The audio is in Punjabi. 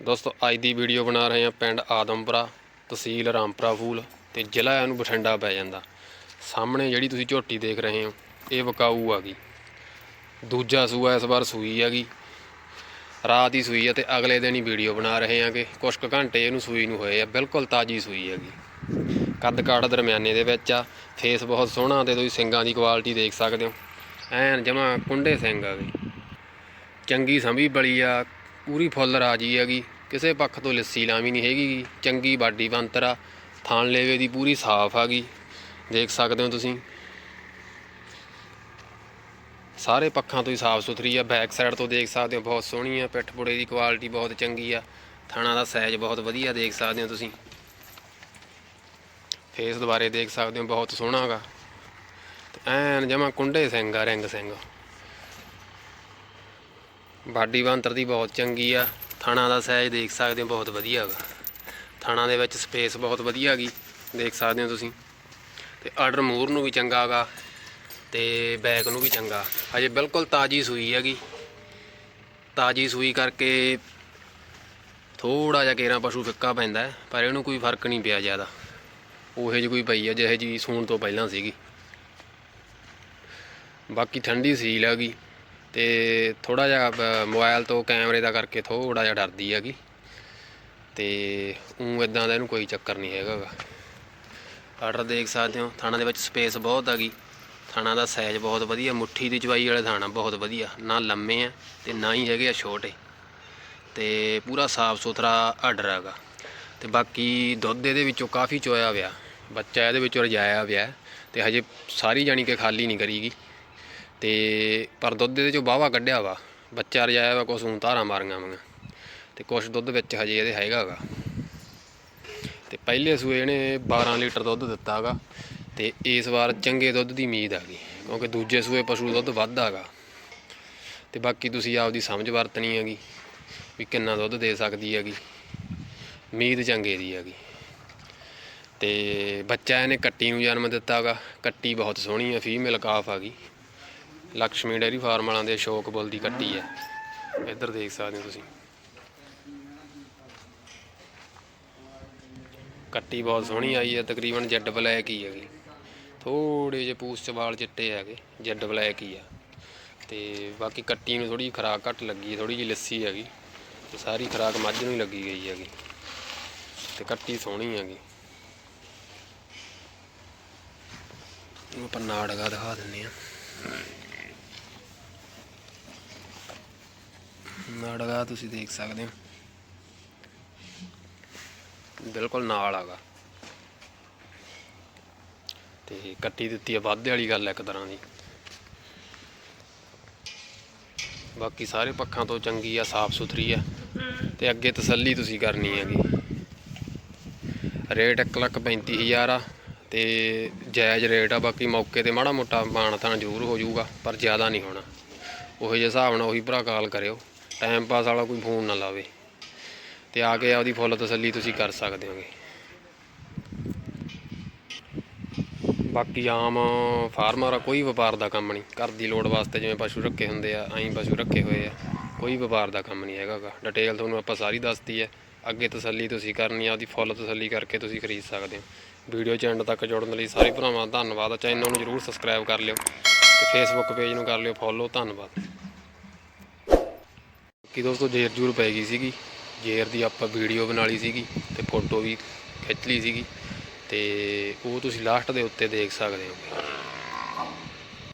ਦੋਸਤੋ, ਅੱਜ ਦੀ ਵੀਡੀਓ ਬਣਾ ਰਹੇ ਹਾਂ ਪਿੰਡ ਆਦਮਪੁਰਾ, ਤਹਿਸੀਲ ਰਾਮਪੁਰਾ ਫੂਲ ਤੇ ਜ਼ਿਲ੍ਹਾ ਇਹਨੂੰ ਬਠਿੰਡਾ ਪੈ ਜਾਂਦਾ। ਸਾਹਮਣੇ ਜਿਹੜੀ ਤੁਸੀਂ ਝੋਟੀ ਦੇਖ ਰਹੇ ਹੋ, ਇਹ ਵਕਾਊ ਆ ਗਈ। ਦੂਜਾ ਸੂਆ ਇਸ ਵਾਰ ਸੂਈ ਹੈਗੀ ਰਾਤ ਹੀ ਸੂਈ ਆ ਤੇ ਅਗਲੇ ਦਿਨ ਹੀ ਵੀਡੀਓ ਬਣਾ ਰਹੇ ਹਾਂਗੇ। ਕੁਛ ਕੁ ਘੰਟੇ ਇਹਨੂੰ ਸੂਈ ਨੂੰ ਹੋਏ ਆ, ਬਿਲਕੁਲ ਤਾਜੀ ਸੂਈ ਹੈਗੀ ਕੱਦ ਕਾਠ ਦਰਮਿਆਨੇ ਦੇ ਵਿੱਚ ਆ ਫੇਸ ਬਹੁਤ ਸੋਹਣਾ ਤੇ ਤੁਸੀਂ ਸਿੰਗਾਂ ਦੀ ਕੁਆਲਿਟੀ ਦੇਖ ਸਕਦੇ ਹੋ। ਐਨ ਜਮਾ ਕੁੰਡੇ ਸਿੰਘ ਆ ਗਏ ਚੰਗੀ ਸੰਭੀ ਬਲੀ ਆ ਪੂਰੀ ਫੁੱਲ ਰਾਜੀ ਹੈਗੀ। ਕਿਸੇ ਪੱਖ ਤੋਂ ਲੱਸੀ ਲਾਵੀ ਨਹੀਂ ਹੈਗੀ ਗੀ। ਚੰਗੀ ਬਾਡੀ ਬੰਤਰ ਆ। ਥਾਣ ਲੇਵੇ ਦੀ ਪੂਰੀ ਸਾਫ਼ ਆ ਹੈਗੀ ਦੇਖ ਸਕਦੇ ਹੋ ਤੁਸੀਂ। ਸਾਰੇ ਪੱਖਾਂ ਤੋਂ ਹੀ ਸਾਫ਼ ਸੁਥਰੀ ਆ। ਬੈਕ ਸਾਈਡ ਤੋਂ ਦੇਖ ਸਕਦੇ ਹੋ ਬਹੁਤ ਸੋਹਣੀ ਆ। ਪਿੱਠ ਪੁੜੇ ਦੀ ਕੁਆਲਿਟੀ ਬਹੁਤ ਚੰਗੀ ਆ। ਥਾਣਾ ਦਾ ਸਾਈਜ਼ ਬਹੁਤ ਵਧੀਆ ਦੇਖ ਸਕਦੇ ਹੋ ਤੁਸੀਂ। ਫੇਸ ਦੁਬਾਰੇ ਦੇਖ ਸਕਦੇ ਹੋ। ਬਹੁਤ ਸੋਹਣਾ ਹੈਗਾ ਤੇ ਐਨ ਜਮਾ ਕੁੰਡੇ ਸਿੰਘ ਆ, ਰਿੰਗ ਸਿੰਘ। ਬਾਡੀ ਬੰਤਰ ਦੀ ਬਹੁਤ ਚੰਗੀ ਆ। ਥਾਣਾ ਦਾ ਸਾਈਜ਼ ਦੇਖ ਸਕਦੇ ਹੋ, ਬਹੁਤ ਵਧੀਆ ਹੈਗਾ ਥਾਣਾ ਦੇ ਵਿੱਚ ਸਪੇਸ ਬਹੁਤ ਵਧੀਆ ਹੈਗੀ ਦੇਖ ਸਕਦੇ ਹੋ ਤੁਸੀਂ। ਤੇ ਆਰਡਰ ਮੂਰ ਨੂੰ ਵੀ ਚੰਗਾ ਹੈਗਾ ਤੇ ਬੈਕ ਨੂੰ ਵੀ ਚੰਗਾ। ਹਜੇ ਬਿਲਕੁਲ ਤਾਜੀ ਸੂਈ ਹੈਗੀ। ਤਾਜੀ ਸੂਈ ਕਰਕੇ ਥੋੜਾ ਜਿਹਾ ਕੇਰਾ ਪਸ਼ੂ ਫਿੱਕਾ ਪੈਂਦਾ ਪਰ ਇਹਨੂੰ ਕੋਈ ਫ਼ਰਕ ਨਹੀਂ ਪਿਆ ਜ਼ਿਆਦਾ। ਉਹੇ ਜਿਹੀ ਕੋਈ ਪਈ ਆ, ਜਿਹੇ ਜੀ ਸੂਣ ਤੋਂ ਪਹਿਲਾਂ ਸੀਗੀ। ਬਾਕੀ ਠੰਡੀ ਸੀਲ ਹੈਗੀ। ਤੇ ਥੋੜਾ ਜਿਹਾ ਬ- ਮੋਬਾਈਲ ਤੋਂ ਕੈਮਰੇ ਦਾ ਕਰਕੇ ਥੋੜਾ ਜਿਹਾ ਡਰਦੀ ਹੈਗੀ। ਤੇ ਉਹ ਇਦਾਂ ਦਾ ਇਹਨੂੰ ਕੋਈ ਚੱਕਰ ਨਹੀਂ ਹੈਗਾ ਗਾ। ਆਰਡਰ ਦੇਖ ਸਕਦੇ ਹੋ, ਥਾਣਾ ਦੇ ਵਿੱਚ ਸਪੇਸ ਬਹੁਤ ਹੈਗੀ। ਥਾਣਾ ਦਾ ਸਾਈਜ਼ ਬਹੁਤ ਵਧੀਆ, ਮੁੱਠੀ ਦੀ ਚਵਾਈ ਵਾਲੇ ਥਾਣਾ ਬਹੁਤ ਵਧੀਆ। ਨਾ ਲੰਮੇ ਆ ਤੇ ਨਾ ਹੀ ਹੈਗੇ ਆ ਛੋਟੇ। ਤੇ ਪੂਰਾ ਸਾਫ਼ ਸੁਥਰਾ ਆਰਡਰ ਹੈਗਾ। ਤੇ ਬਾਕੀ ਦੁੱਧ ਇਹਦੇ ਵਿੱਚੋਂ ਕਾਫੀ ਚੋਇਆ ਵਿਆ ਬੱਚਾ ਇਹਦੇ ਵਿੱਚੋਂ ਰਜਾਇਆ ਵਿਆ ਤੇ ਹਜੇ ਸਾਰੀ ਜਾਣੀ ਕਿ ਖਾਲੀ ਨਹੀਂ ਕਰੀਗੀ। ਤੇ ਪਰ ਦੁੱਧ ਦੇ ਚੋਂ ਬਾਵਾ ਕੱਢਿਆ ਵਾ। ਬੱਚਾ ਰਜਾਇਆ ਵਾ, ਕੁਛ ਹੁਣ ਧਾਰਾਂ ਮਾਰੀਆਂ ਵਾਂ ਤੇ ਕੁਛ ਦੁੱਧ ਵਿੱਚ ਹਜੇ ਇਹਦੇ ਹੈਗਾ ਗਾ। ਤੇ ਪਹਿਲੇ ਸੂਏ ਇਹਨੇ 12 ਲੀਟਰ ਦੁੱਧ ਦਿੱਤਾ ਹੈਗਾ ਤੇ ਇਸ ਵਾਰ ਚੰਗੇ ਦੁੱਧ ਦੀ ਉਮੀਦ ਆ ਗਈ, ਕਿਉਂਕਿ ਦੂਜੇ ਸੂਏ ਪਸ਼ੂ ਦੁੱਧ ਵੱਧ ਹੈਗਾ ਤੇ ਬਾਕੀ ਤੁਸੀਂ ਆਪਦੀ ਸਮਝ ਵਰਤਣੀ ਹੈਗੀ ਵੀ ਕਿੰਨਾ ਦੁੱਧ ਦੇ ਸਕਦੀ ਹੈਗੀ। ਉਮੀਦ ਚੰਗੇ ਦੀ ਹੈਗੀ। ਤੇ ਬੱਚਾ ਇਹਨੇ ਕੱਟੀ ਨੂੰ ਜਨਮ ਦਿੱਤਾ ਹੈਗਾ ਕੱਟੀ ਬਹੁਤ ਸੋਹਣੀ ਹੈ ਫੀਮੇਲ ਕਾਫ ਆ ਗਈ। ਲక్ష్ਮੀ ਡੇਅਰੀ ਫਾਰਮ ਵਾਲਾਂ ਦੇ ਅਸ਼ੋਕ ਬੁੱਲ ਦੀ ਕੱਟੀ ਹੈ। ਇੱਧਰ ਦੇਖ ਸਕਦੇ ਹੋ ਤੁਸੀਂ। ਕੱਟੀ ਬਹੁਤ ਸੋਹਣੀ ਆਈ ਹੈ, ਤਕਰੀਬਨ ਜੈਡ ਬਲੈਕ ਹੀ ਹੈਗੀ ਥੋੜੇ ਜਿਹੇ ਪੂਛ ਚ ਵਾਲ ਚਿੱਟੇ ਹੈਗੇ, ਜੈਡ ਬਲੈਕ ਹੀ ਆ। ਤੇ ਬਾਕੀ ਕੱਟੀ ਨੂੰ ਥੋੜੀ ਖਰਾਕ ਘੱਟ ਲੱਗੀ ਥੋੜੀ ਜਿਹੀ ਲੱਸੀ ਹੈਗੀ। ਤੇ ਸਾਰੀ ਖਰਾਕ ਮੱਝ ਨੂੰ ਹੀ ਲੱਗੀ ਗਈ ਹੈਗੀ। ਤੇ ਕੱਟੀ ਸੋਹਣੀ ਹੈਗੀ। ਆਪਾਂ ਨਾੜਗਾ ਦਿਖਾ ਦਿੰਨੇ ਆ ਨਾੜਗਾ ਤੁਸੀਂ ਦੇਖ ਸਕਦੇ ਹੋ। ਬਿਲਕੁਲ ਨਾਲ ਆਗਾ ਤੇ ਕੱਟੀ ਦਿੱਤੀ ਆ, ਵਾਧੇ ਵਾਲੀ ਗੱਲ ਹੈ ਇੱਕ ਤਰ੍ਹਾਂ ਦੀ। ਬਾਕੀ ਸਾਰੇ ਪੱਖਾਂ ਤੋਂ ਚੰਗੀ ਆ, ਸਾਫ਼ ਸੁਥਰੀ ਆ। ਤੇ ਅੱਗੇ ਤਸੱਲੀ ਤੁਸੀਂ ਕਰਨੀ ਹੈਗੀ। ਰੇਟ 135000 ਆ, ਤੇ ਜਾਇਜ਼ ਰੇਟ ਆ, ਬਾਕੀ ਮੌਕੇ ਤੇ ਮਾੜਾ ਮੋਟਾ ਮਾਣ ਤਾਂ ਜ਼ਰੂਰ ਹੋ ਜਾਊਗਾ, ਪਰ ਜ਼ਿਆਦਾ ਨਹੀਂ ਹੋਣਾ। ਉਹੋ ਜਿਹੇ ਹਿਸਾਬ ਨਾਲ ਉਹੀ ਭਰਾ ਕਾਲ ਕਰਿਓ। ਟਾਈਮ ਪਾਸ ਵਾਲਾ ਕੋਈ ਫੋਨ ਨਾ ਲਾਵੇ ਤੇ ਆ ਕੇ ਆਪਦੀ ਫੁੱਲ ਤਸੱਲੀ ਤੁਸੀਂ ਕਰ ਸਕਦੇ ਹੋਗੇ। ਬਾਕੀ ਆਮ ਫਾਰਮਰ ਆ, ਕੋਈ ਵਪਾਰ ਦਾ ਕੰਮ ਨਹੀਂ। ਘਰ ਦੀ ਲੋੜ ਵਾਸਤੇ ਜਿਵੇਂ ਪਸ਼ੂ ਰੱਖੇ ਹੁੰਦੇ ਆ, ਐਂ ਪਸ਼ੂ ਰੱਖੇ ਹੋਏ ਆ। ਕੋਈ ਵਪਾਰ ਦਾ ਕੰਮ ਨਹੀਂ ਹੈਗਾਗਾ ਡਿਟੇਲ ਤੁਹਾਨੂੰ ਆਪਾਂ ਸਾਰੀ ਦੱਸਤੀ ਹੈ ਅੱਗੇ ਤਸੱਲੀ ਤੁਸੀਂ ਕਰਨੀ ਆ ਉਹਦੀ ਫੁੱਲ ਤਸੱਲੀ ਕਰਕੇ ਤੁਸੀਂ ਖਰੀਦ ਸਕਦੇ ਹੋ। ਵੀਡੀਓ ਚੈਨਲ ਤੱਕ ਜੁੜਨ ਲਈ ਸਾਰੇ ਭਰਾਵਾਂ ਦਾ ਧੰਨਵਾਦ ਚੈਨਲ ਨੂੰ ਜਰੂਰ ਸਬਸਕ੍ਰਾਈਬ ਕਰ ਲਿਓ ਤੇ ਫੇਸਬੁੱਕ ਪੇਜ ਨੂੰ ਕਰ ਲਿਓ ਫੋਲੋ ਧੰਨਵਾਦ। ਕਿ ਦੋਸਤੋ ਜੇਰ ਜੂਰ ਪੈ ਗਈ ਸੀਗੀ। ਜੇਰ ਦੀ ਆਪਾਂ ਵੀਡੀਓ ਬਣਾ ਲਈ ਸੀਗੀ ਤੇ ਫੋਟੋ ਵੀ ਖਿੱਚ ਲਈ ਸੀਗੀ ਤੇ ਉਹ ਤੁਸੀਂ ਲਾਸਟ ਦੇ ਉੱਤੇ ਦੇਖ ਸਕਦੇ ਹੋ।